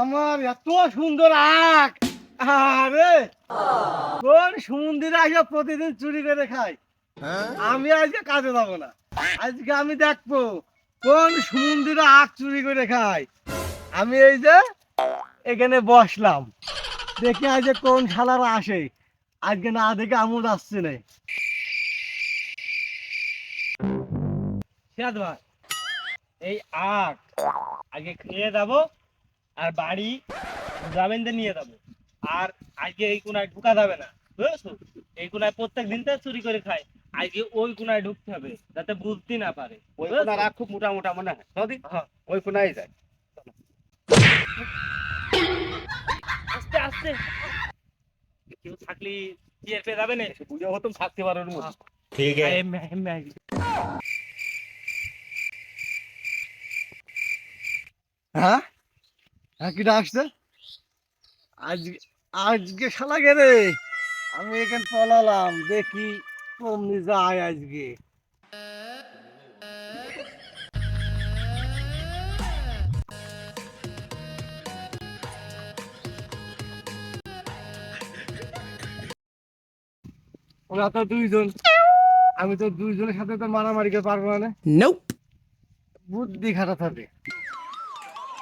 আমার এত সুন্দর আখ। আরে, কোন সমুদ্রে আসে প্রতিদিন চুরি করে খাই আমি আজকে কাজে যাব না। আজকে আমি দেখব কোন সমুদ্রে আখ চুরি করে খাই আমি এই যে এখানে বসলাম। দেখি আজকে কোন শালারা আসে। আজকে না দেখে আমুদ আসছে না। এই আখ আগে খেয়ে যাব। আর বাড়ি গ্রামেনদের নিয়ে যাব। আর আজকে এই কোনায় ঢুকা যাবে না বুঝেছ? এই কোনায় প্রত্যেক দিন তো চুরি করে খায়। আজকে ওই কোনায় ঢুকতে হবে যাতে বুঝতে না পারে ওই কোনা রাগ খুব মোটা মোটা মনে হয় সদি? হ্যাঁ। ওই কোনায় যায়। আস্তে আস্তে। কেউ থাকলি টিয়ার পেয়ে যাবে না? বুঝে হতো থাকতে পারো না ঠিক আছে। হ্যাঁ? হ্যাঁ কিটা আসছে? আজকে আজকে শালা গেলে আমি এখানে পলালাম দেখি কমনি যায় আজকে। ওরা তো দুইজন। আমি তো দুইজনের সাথে তো মারামারি করে পারব না. বুদ্ধি খাটাতে হবে।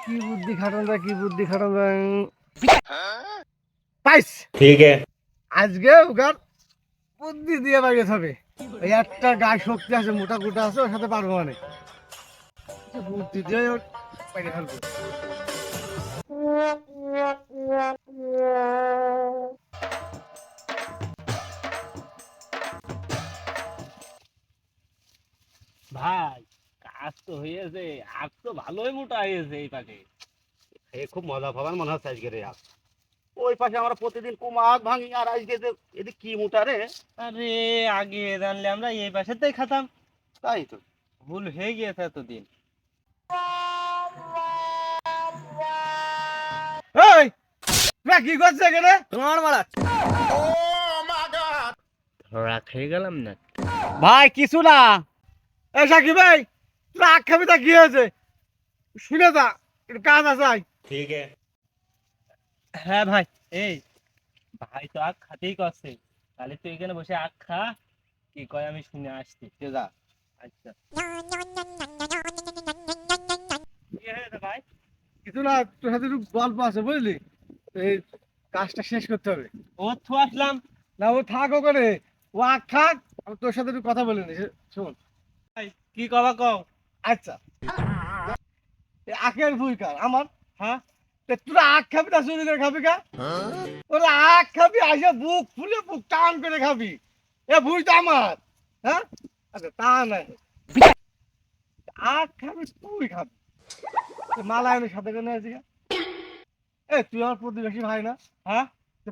কি বুদ্ধি খাটানরা কি বুদ্ধি খাটানরা হ্যাঁ? পাইস। ঠিক আজকে ওগার বুদ্ধি দিয়ে বাইরে হবে ওই একটা গায়ে শক্তি আছে মোটা গোটা আছে ওর সাথে পারব মানে বুদ্ধি দিয়ে বাইরে ফেলব। ভাই কাজ তো হয়েছে আজ তো ভালোই মোটা হয়েছে এই পাখি এ খুব মজা পাবার মনে হচ্ছে আজকে রে আখ ওই পাশে আমরা প্রতিদিন কুমাক ভাঙি আর আজকে যে এদিক কি মোটা রে? আরে আগে জানলে আমরা এই পাশেতেই খাতাম। তাই তো। ভুল হয়ে গিয়েছে এতদিন। এই কি করছে এখানে? তোমার মারা। ধরা খেয়ে গেলাম না। ভাই কিছু না। এ সাকি ভাই রাগ খাবি তা কি হয়েছে? শুনে যা কাজ আছে ঠিক হ্যাঁ ভাই এই ভাই তো আখ খাতেই করছে। তাহলে তুই এখানে বসে আখ খা কি কয় আমি শুনে আসছি। যা। আচ্ছা। ভাই? কিছু না তোর সাথে একটু গল্প আছে বুঝলি? এই কাজটা শেষ করতে হবে। ও থু আসলাম। না ও থাক ওখানে। ও আখ খাক তোর সাথে একটু কথা বলে নি শোন। কি কবা কও? আচ্ছা। আখের ভুই কার? আমার? হ্যাঁ? তোরা আখ খাবি না চুরি করে খাবি কা ওরা আখ খাবি আসে বুক ফুলে বুক টান করে খাবি। এ ভুই তো আমার। হ্যাঁ? আচ্ছা তা নাই। আখ খাবি, তুই খাবি। মালায়নের সাথে কেন আছিস এ, তুই আমার প্রতিবেশী ভাই না? হ্যাঁ?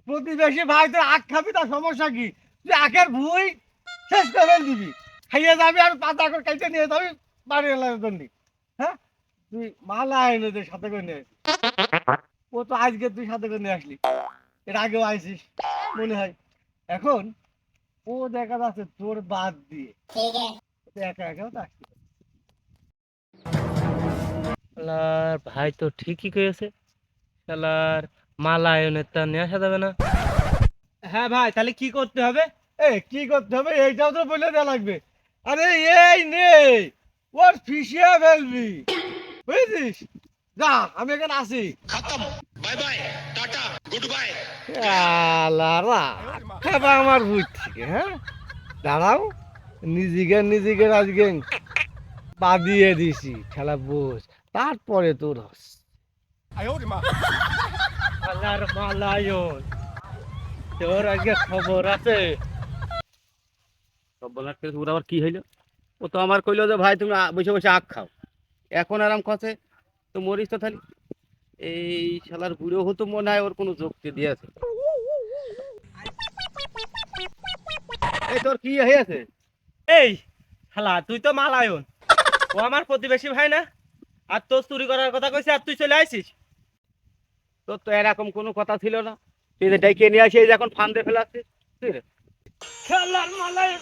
প্রতিবেশী ভাই, তোর আখ খাবি, তার সমস্যা কি? তুই আখের ভুই শেষ করে দিবি। খাইয়ে যাবি আর পাতা করে কাইতে নিয়ে যাবি। বাড়ি এলাকার জন্য হ্যাঁ? তুই মালায়নের সাথে করে নিয়ে আসিস ও তো আজকে তুই সাথে করে নিয়ে আসলি। এর আগেও আইসিস মনে হয়। এখন ও দেখা যাচ্ছে তোর বাদ দিয়ে। একা একাও তো আসতে শালার ভাই তো ঠিকই কয়েছে শালার মালায়নের তা নিয়ে আসা যাবে না। হ্যাঁ ভাই তাহলে কি করতে হবে? এ কি করতে হবে? এইটাও তো বলে দেওয়া লাগবে। আরে এই নে! ওর ফিসিয়া ফেলবি। বুঝেছিস? যা আমি এখানে আছি। খতম। Bye bye tata good bye আলারা খাবা আমার বুঝছি হ্যাঁ? দাঁড়াও নিজেকে নিজেকে আজকে বাদিয়ে দিছি খেলা বোস। তারপরে তোর হস। আলার মালায়ন। তোর আজকে খবর আছে? খবর সব বলার আবার কি হইল? ও তো আমার কইলো যে ভাই তুমি বসে বসে আখ খাও। এখন আরাম খাচ্ছে তো মরিস তো তাহলে এই শালার বুড়ো হতো মনে হয় ওর কোনো যুক্তি দিয়েছে এই তোর কি হয়েছে এই শালা তুই তো মালায়ন। ও আমার প্রতিবেশী ভাই না? আর তোর চুরি করার কথা কইছে আর তুই চলে আইছিস? তোর তো এরকম কোনো কথা ছিল না। তুই যে ডেকে নিয়ে আসে এই যে এখন ফান্দে ফেলাচ্ছিস। তুই রে? শালার মালায়ন।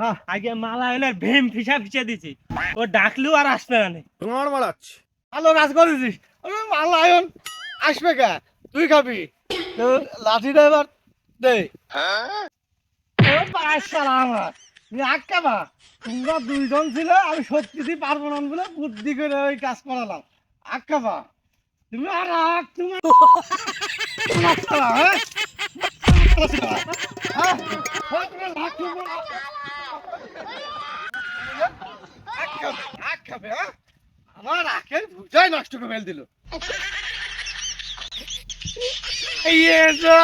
হ্যাঁ আগে মালায়নের ভেম ফিসা ফিসা দিছি। ও ডাকলেও আর আসবে না ভালো কাজ করেছিস। আরে মালায়ন আসবে কে? তুই খাবি। তো লাঠিটা এবার দে। আমার। তোমরা দুইজন ছিল আমি সত্যি পারব না বলে বুদ্ধি করে ওই কাজ করালাম। আটকাবা তুমি আর তোমার হ্যাঁ? হ্যাঁ? হ্যাঁ, তোমার লাঠি বড়। আটকাবে, আটকাবে, হ্যাঁ? আমার আখের ভুজাই নষ্ট করে ফেল দিল যা